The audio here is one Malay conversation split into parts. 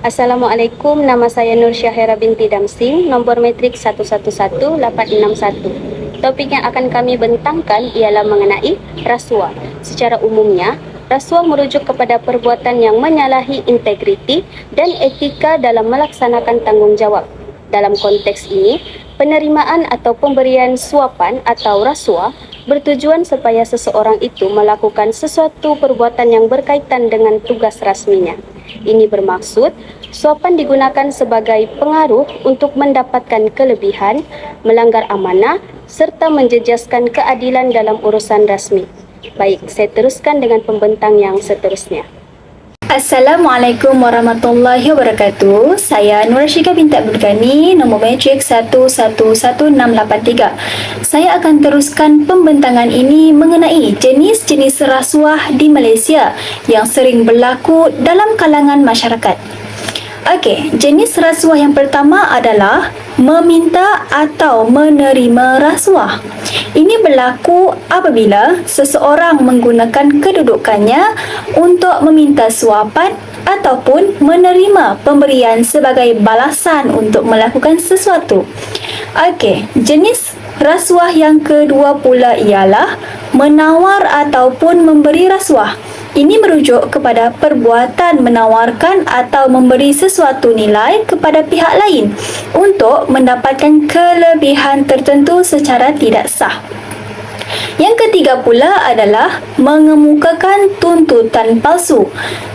Assalamualaikum, nama saya Nur Syahira binti Damsing, nombor metrik 111861. Topik yang akan kami bentangkan ialah mengenai rasuah. Secara umumnya, rasuah merujuk kepada perbuatan yang menyalahi integriti dan etika dalam melaksanakan tanggungjawab. Dalam konteks ini, penerimaan atau pemberian suapan atau rasuah bertujuan supaya seseorang itu melakukan sesuatu perbuatan yang berkaitan dengan tugas rasminya. Ini bermaksud suapan digunakan sebagai pengaruh untuk mendapatkan kelebihan, melanggar amanah serta menjejaskan keadilan dalam urusan rasmi. Baik, saya teruskan dengan pembentang yang seterusnya. Assalamualaikum warahmatullahi wabarakatuh. Saya Nur Syika binti Abdul Ghani, nombor matrik 111683. Saya akan teruskan pembentangan ini mengenai jenis-jenis rasuah di Malaysia yang sering berlaku dalam kalangan masyarakat. Okey, jenis rasuah yang pertama adalah meminta atau menerima rasuah. Ini berlaku apabila seseorang menggunakan kedudukannya untuk meminta suapan ataupun menerima pemberian sebagai balasan untuk melakukan sesuatu. Okey, jenis rasuah yang kedua pula ialah menawar ataupun memberi rasuah. Ini merujuk kepada perbuatan menawarkan atau memberi sesuatu nilai kepada pihak lain untuk mendapatkan kelebihan tertentu secara tidak sah. Yang ketiga pula adalah mengemukakan tuntutan palsu.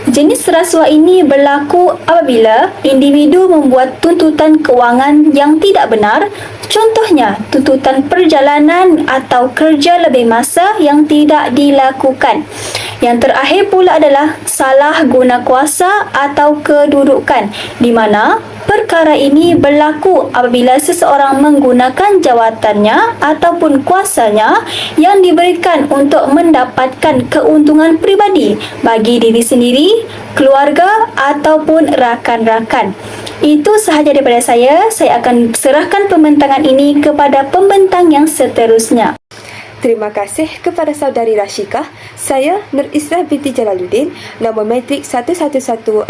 Jenis rasuah ini berlaku apabila individu membuat tuntutan kewangan yang tidak benar, contohnya tuntutan perjalanan atau kerja lebih masa yang tidak dilakukan. Yang terakhir pula adalah salah guna kuasa atau kedudukan di mana Perkara ini berlaku apabila seseorang menggunakan jawatannya ataupun kuasanya yang diberikan untuk mendapatkan keuntungan pribadi bagi diri sendiri, keluarga ataupun rakan-rakan. Itu sahaja daripada saya. Saya akan serahkan pembentangan ini kepada pembentang yang seterusnya. Terima kasih kepada saudari Rashika. Saya Nur Islah binti Jalaluddin, nombor matrik 111624.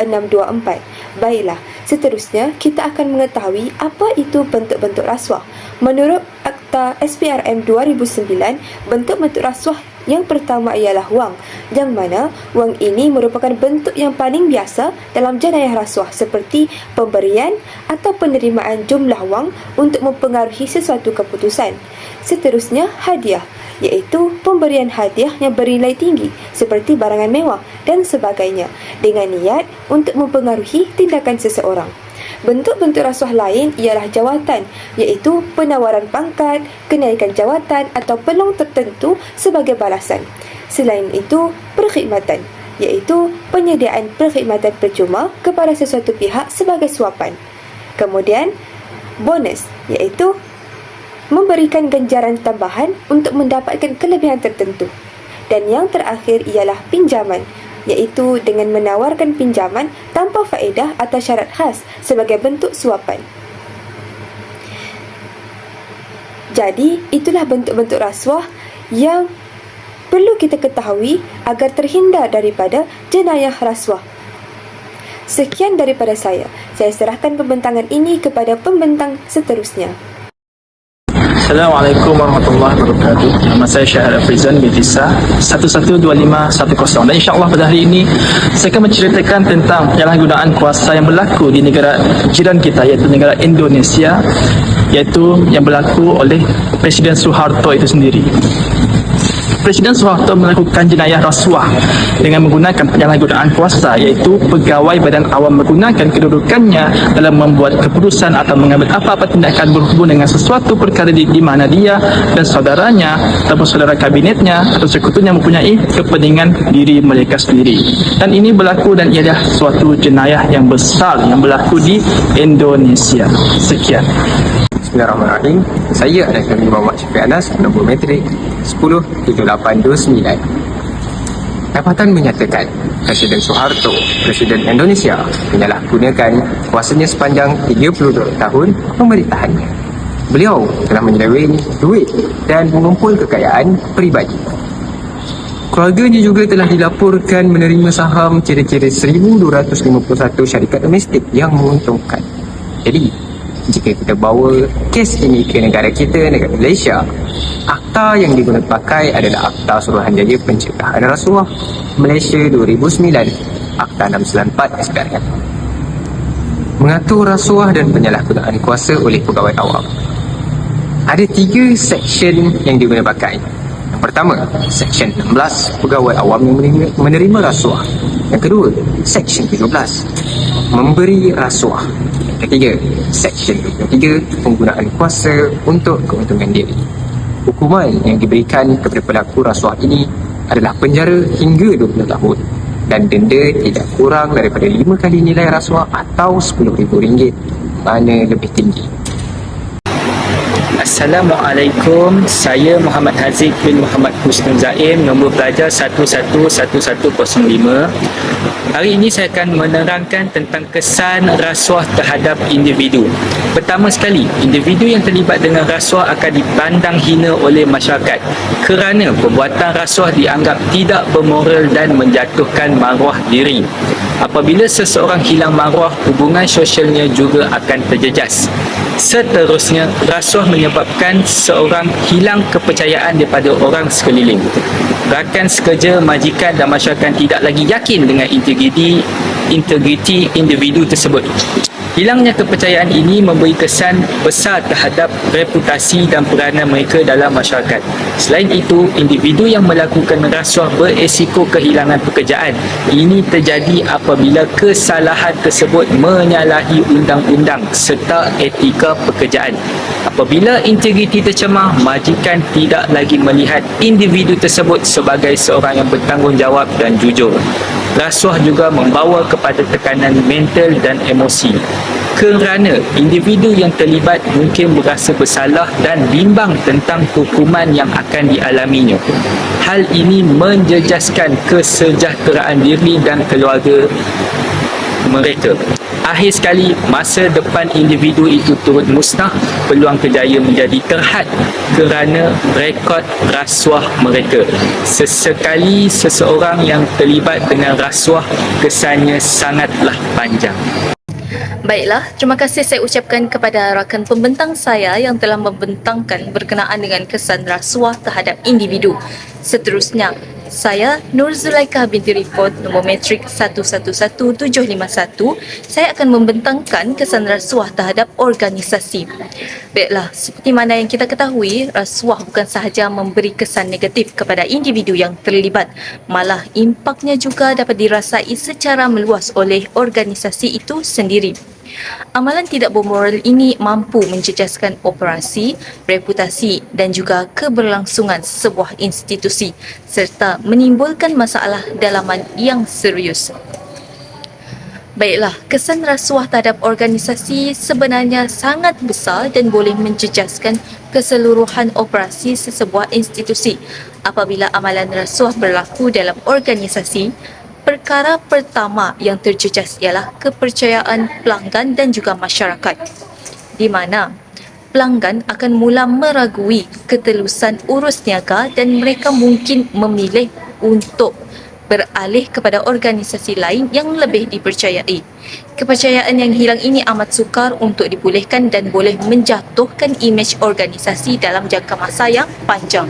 Baiklah, seterusnya kita akan mengetahui apa itu bentuk-bentuk rasuah. Menurut Akta SPRM 2009, bentuk-bentuk rasuah yang pertama ialah wang, yang mana wang ini merupakan bentuk yang paling biasa dalam jenayah rasuah seperti pemberian atau penerimaan jumlah wang untuk mempengaruhi sesuatu keputusan. Seterusnya, hadiah iaitu pemberian hadiah yang bernilai tinggi seperti barangan mewah dan sebagainya dengan niat untuk mempengaruhi tindakan seseorang. Bentuk-bentuk rasuah lain ialah jawatan iaitu penawaran pangkat, kenaikan jawatan atau peluang tertentu sebagai balasan. Selain itu, perkhidmatan iaitu penyediaan perkhidmatan percuma kepada sesuatu pihak sebagai suapan. Kemudian, bonus iaitu memberikan ganjaran tambahan untuk mendapatkan kelebihan tertentu. Dan yang terakhir ialah pinjaman, iaitu dengan menawarkan pinjaman tanpa faedah atau syarat khas sebagai bentuk suapan. Jadi, itulah bentuk-bentuk rasuah yang perlu kita ketahui agar terhindar daripada jenayah rasuah. Sekian daripada saya. Saya serahkan pembentangan ini kepada pembentang seterusnya. Assalamualaikum warahmatullahi wabarakatuh. Nama saya Syahir Afrizan bin Fisa 112510 dan insyaAllah pada hari ini saya akan menceritakan tentang penyalahgunaan kuasa yang berlaku di negara jiran kita iaitu negara Indonesia iaitu yang berlaku oleh Presiden Suharto itu sendiri. Presiden Soeharto melakukan jenayah rasuah dengan menggunakan penyalahgunaan kuasa iaitu pegawai badan awam menggunakan kedudukannya dalam membuat keputusan atau mengambil apa-apa tindakan berhubung dengan sesuatu perkara di, di mana dia dan saudaranya ataupun saudara kabinetnya atau sekutunya mempunyai kepentingan diri mereka sendiri. Dan ini berlaku dan ialah suatu jenayah yang besar yang berlaku di Indonesia. Sekian Bismillahirrahmanirrahim. Saya adalah kami Muhammad Syafiq Anas, nombor metrik 107829. Dapatan menyatakan Presiden Soeharto, Presiden Indonesia menyalahgunakan kuasanya sepanjang 32 tahun pemerintahannya. Beliau telah menyeleweng duit dan mengumpul kekayaan peribadi. Keluarganya juga telah dilaporkan menerima saham kira-kira 1,251 syarikat domestik yang menguntungkan. Jadi, jika kita bawa kes ini ke negara kita, negara Malaysia, akta yang digunakan pakai adalah Akta Suruhanjaya Pencegahan Rasuah Malaysia 2009, Akta 694 SPRM. Mengatur rasuah dan penyalahgunaan kuasa oleh pegawai awam. Ada tiga seksyen yang digunakan pakai. Yang pertama, Seksyen 16, pegawai awam yang menerima, menerima rasuah. Yang kedua, Seksyen 17, memberi rasuah. Ketiga, Seksyen 23, penggunaan kuasa untuk keuntungan diri. Hukuman yang diberikan kepada pelaku rasuah ini adalah penjara hingga 20 tahun dan denda tidak kurang daripada 5 kali nilai rasuah atau RM10,000 mana lebih tinggi. Assalamualaikum Saya Muhammad Haziq bin Muhammad Husnul Zaim Nombor pelajar 111105 Hari ini saya akan menerangkan tentang kesan rasuah terhadap individu. Pertama sekali, individu yang terlibat dengan rasuah akan dipandang hina oleh masyarakat Kerana perbuatan rasuah dianggap tidak bermoral dan menjatuhkan maruah diri. Apabila seseorang hilang maruah, hubungan sosialnya juga akan terjejas. Seterusnya, rasuah menyebabkan seorang hilang kepercayaan daripada orang sekeliling. Rakan sekerja, majikan dan masyarakat tidak lagi yakin dengan integriti integriti individu tersebut. Hilangnya kepercayaan ini memberi kesan besar terhadap reputasi dan peranan mereka dalam masyarakat. Selain itu, individu yang melakukan rasuah beresiko kehilangan pekerjaan. Ini terjadi apabila kesalahan tersebut menyalahi undang-undang serta etika pekerjaan. Apabila integriti tercemar, majikan tidak lagi melihat individu tersebut sebagai seorang yang bertanggungjawab dan jujur. Rasuah juga membawa kepada tekanan mental dan emosi. Kerana individu yang terlibat mungkin berasa bersalah dan bimbang tentang hukuman yang akan dialaminya. Hal ini menjejaskan kesejahteraan diri dan keluarga mereka. Akhir sekali, masa depan individu itu turut musnah, peluang kejaya menjadi terhad kerana rekod rasuah mereka. Sesekali seseorang yang terlibat dengan rasuah kesannya sangatlah panjang. Baiklah, terima kasih saya ucapkan kepada rakan pembentang saya yang telah membentangkan berkenaan dengan kesan rasuah terhadap individu. Seterusnya, saya Nur Zulaikha binti Rifot nombor metrik 111751 saya akan membentangkan kesan rasuah terhadap organisasi. Baiklah, seperti mana yang kita ketahui, rasuah bukan sahaja memberi kesan negatif kepada individu yang terlibat, malah impaknya juga dapat dirasai secara meluas oleh organisasi itu sendiri. Amalan tidak bermoral ini mampu menjejaskan operasi, reputasi dan juga keberlangsungan sebuah institusi serta menimbulkan masalah dalaman yang serius. Baiklah, kesan rasuah terhadap organisasi sebenarnya sangat besar dan boleh menjejaskan keseluruhan operasi sesebuah institusi. Apabila amalan rasuah berlaku dalam organisasi, perkara pertama yang terjejas ialah kepercayaan pelanggan dan juga masyarakat. Di mana pelanggan akan mula meragui ketelusan urus niaga dan mereka mungkin memilih untuk beralih kepada organisasi lain yang lebih dipercayai. Kepercayaan yang hilang ini amat sukar untuk dipulihkan dan boleh menjatuhkan imej organisasi dalam jangka masa yang panjang.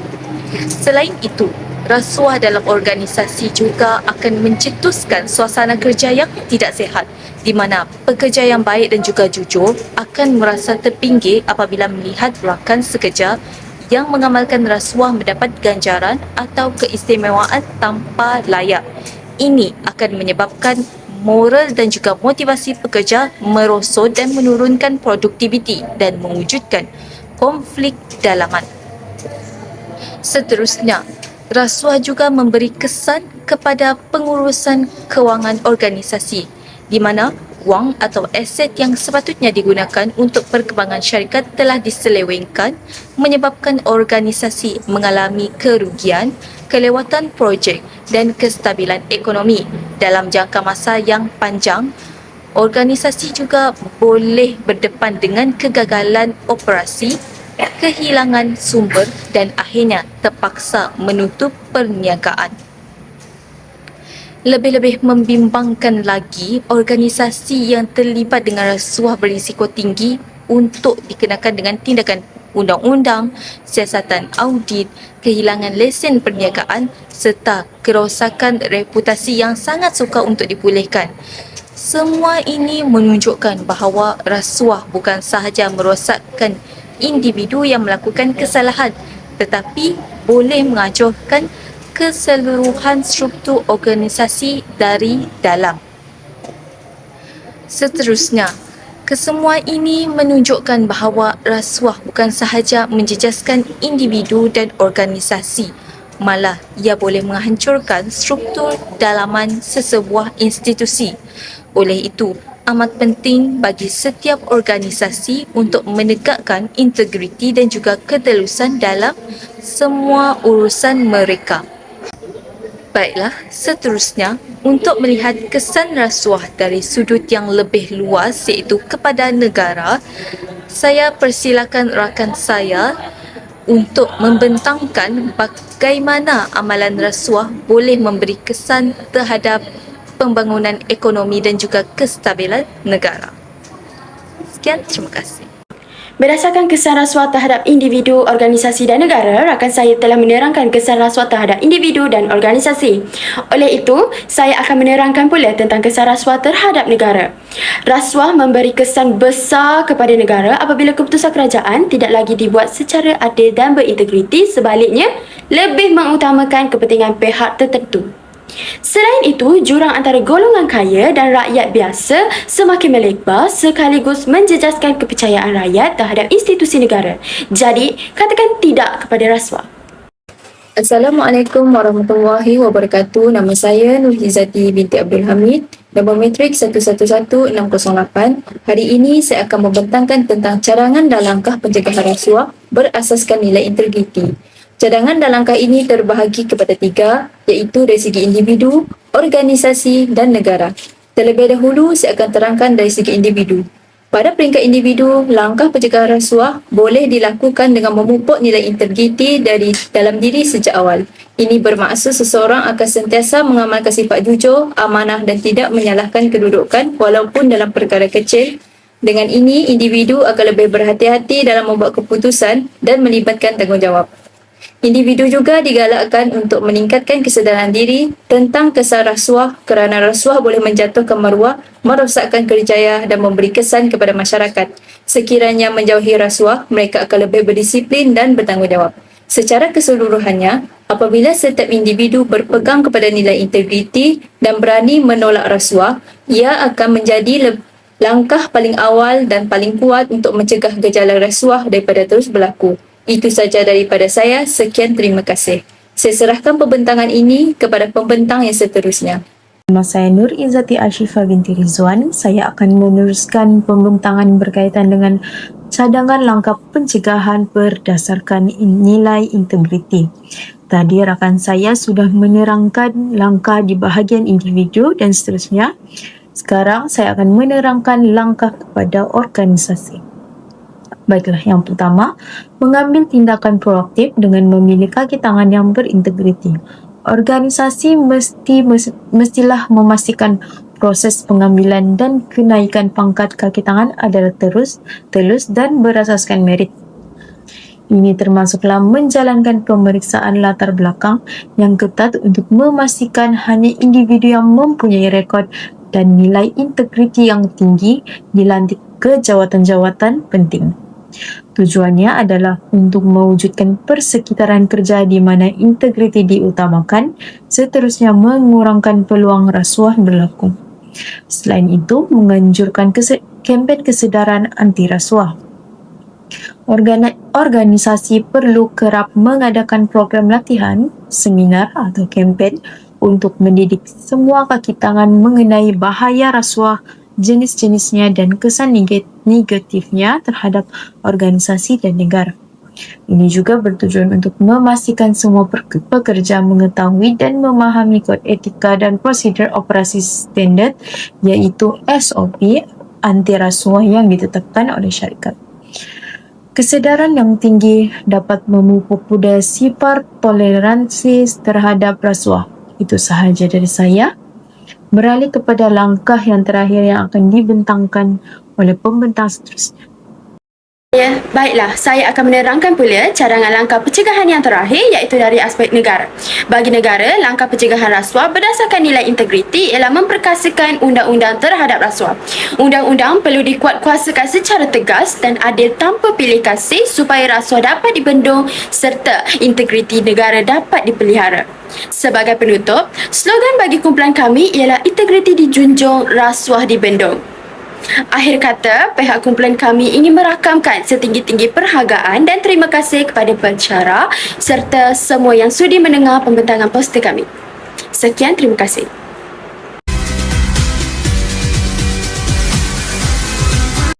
Selain itu, rasuah dalam organisasi juga akan mencetuskan suasana kerja yang tidak sihat di mana pekerja yang baik dan juga jujur akan merasa terpinggir apabila melihat rakan sekerja yang mengamalkan rasuah mendapat ganjaran atau keistimewaan tanpa layak. Ini akan menyebabkan moral dan juga motivasi pekerja merosot dan menurunkan produktiviti dan mewujudkan konflik dalaman. Seterusnya, rasuah juga memberi kesan kepada pengurusan kewangan organisasi di mana wang atau aset yang sepatutnya digunakan untuk perkembangan syarikat telah diselewengkan menyebabkan organisasi mengalami kerugian, kelewatan projek dan kestabilan ekonomi dalam jangka masa yang panjang. Organisasi juga boleh berdepan dengan kegagalan operasi, kehilangan sumber dan akhirnya terpaksa menutup perniagaan. Lebih-lebih membimbangkan lagi organisasi yang terlibat dengan rasuah berisiko tinggi untuk dikenakan dengan tindakan undang-undang, siasatan audit, kehilangan lesen perniagaan serta kerosakan reputasi yang sangat sukar untuk dipulihkan. Semua ini menunjukkan bahawa rasuah bukan sahaja merosakkan individu yang melakukan kesalahan tetapi boleh mengacuhkan keseluruhan struktur organisasi dari dalam. Seterusnya, kesemua ini menunjukkan bahawa rasuah bukan sahaja menjejaskan individu dan organisasi, malah ia boleh menghancurkan struktur dalaman sesebuah institusi. Oleh itu, amat penting bagi setiap organisasi untuk menegakkan integriti dan juga ketelusan dalam semua urusan mereka. Baiklah, seterusnya untuk melihat kesan rasuah dari sudut yang lebih luas iaitu kepada negara, saya persilakan rakan saya untuk membentangkan bagaimana amalan rasuah boleh memberi kesan terhadap pembangunan ekonomi dan juga kestabilan negara. Sekian, terima kasih. Berdasarkan kesan rasuah terhadap individu, organisasi dan negara, rakan saya telah menerangkan kesan rasuah terhadap individu dan organisasi. Oleh itu, saya akan menerangkan pula tentang kesan rasuah terhadap negara. Rasuah memberi kesan besar kepada negara apabila keputusan kerajaan tidak lagi dibuat secara adil dan berintegriti, sebaliknya lebih mengutamakan kepentingan pihak tertentu. Selain itu, jurang antara golongan kaya dan rakyat biasa semakin melebar sekaligus menjejaskan kepercayaan rakyat terhadap institusi negara. Jadi, katakan tidak kepada rasuah. Assalamualaikum warahmatullahi wabarakatuh. Nama saya Nur binti Abdul Hamid. Nombor matrik 111608. Hari ini saya akan membentangkan tentang cadangan dan langkah pencegahan rasuah berasaskan nilai integriti. Cadangan dan langkah ini terbahagi kepada tiga, iaitu dari segi individu, organisasi dan negara. Terlebih dahulu, saya akan terangkan dari segi individu. Pada peringkat individu, langkah pencegahan rasuah boleh dilakukan dengan memupuk nilai integriti dari dalam diri sejak awal. Ini bermaksud seseorang akan sentiasa mengamalkan sifat jujur, amanah dan tidak menyalahkan kedudukan walaupun dalam perkara kecil. Dengan ini, individu akan lebih berhati-hati dalam membuat keputusan dan melibatkan tanggungjawab. Individu juga digalakkan untuk meningkatkan kesedaran diri tentang kesan rasuah kerana rasuah boleh menjatuhkan maruah, merosakkan kerjaya dan memberi kesan kepada masyarakat. Sekiranya menjauhi rasuah, mereka akan lebih berdisiplin dan bertanggungjawab. Secara keseluruhannya, apabila setiap individu berpegang kepada nilai integriti dan berani menolak rasuah, ia akan menjadi langkah paling awal dan paling kuat untuk mencegah gejala rasuah daripada terus berlaku. Itu saja daripada saya. Sekian terima kasih. Saya serahkan pembentangan ini kepada pembentang yang seterusnya. Nama saya Nur Izzati Ashifah binti Rizwan. Saya akan meneruskan pembentangan berkaitan dengan cadangan langkah pencegahan berdasarkan nilai integriti. Tadi rakan saya sudah menerangkan langkah di bahagian individu dan seterusnya. Sekarang saya akan menerangkan langkah kepada organisasi. Baiklah, yang pertama, mengambil tindakan proaktif dengan memilih kaki tangan yang berintegriti. Organisasi mesti mestilah memastikan proses pengambilan dan kenaikan pangkat kaki tangan adalah terus, telus dan berasaskan merit. Ini termasuklah menjalankan pemeriksaan latar belakang yang ketat untuk memastikan hanya individu yang mempunyai rekod dan nilai integriti yang tinggi dilantik ke jawatan-jawatan penting. Tujuannya adalah untuk mewujudkan persekitaran kerja di mana integriti diutamakan, seterusnya mengurangkan peluang rasuah berlaku. Selain itu, menganjurkan kese- kempen kesedaran anti rasuah. Organ- organisasi perlu kerap mengadakan program latihan, seminar atau kempen untuk mendidik semua kaki tangan mengenai bahaya rasuah jenis-jenisnya dan kesan neg- negatifnya terhadap organisasi dan negara. Ini juga bertujuan untuk memastikan semua pekerja mengetahui dan memahami kod etika dan prosedur operasi standard iaitu SOP anti rasuah yang ditetapkan oleh syarikat. Kesedaran yang tinggi dapat memupuk budaya sifat toleransi terhadap rasuah. Itu sahaja dari saya. Beralih kepada langkah yang terakhir yang akan dibentangkan oleh pembentang seterusnya. Ya, baiklah. Saya akan menerangkan pula cadangan langkah pencegahan yang terakhir iaitu dari aspek negara. Bagi negara, langkah pencegahan rasuah berdasarkan nilai integriti ialah memperkasakan undang-undang terhadap rasuah. Undang-undang perlu dikuatkuasakan secara tegas dan adil tanpa pilih kasih supaya rasuah dapat dibendung serta integriti negara dapat dipelihara. Sebagai penutup, slogan bagi kumpulan kami ialah integriti dijunjung, rasuah dibendung. Akhir kata, pihak kumpulan kami ingin merakamkan setinggi-tinggi perhargaan dan terima kasih kepada pencara serta semua yang sudi mendengar pembentangan poster kami. Sekian, terima kasih.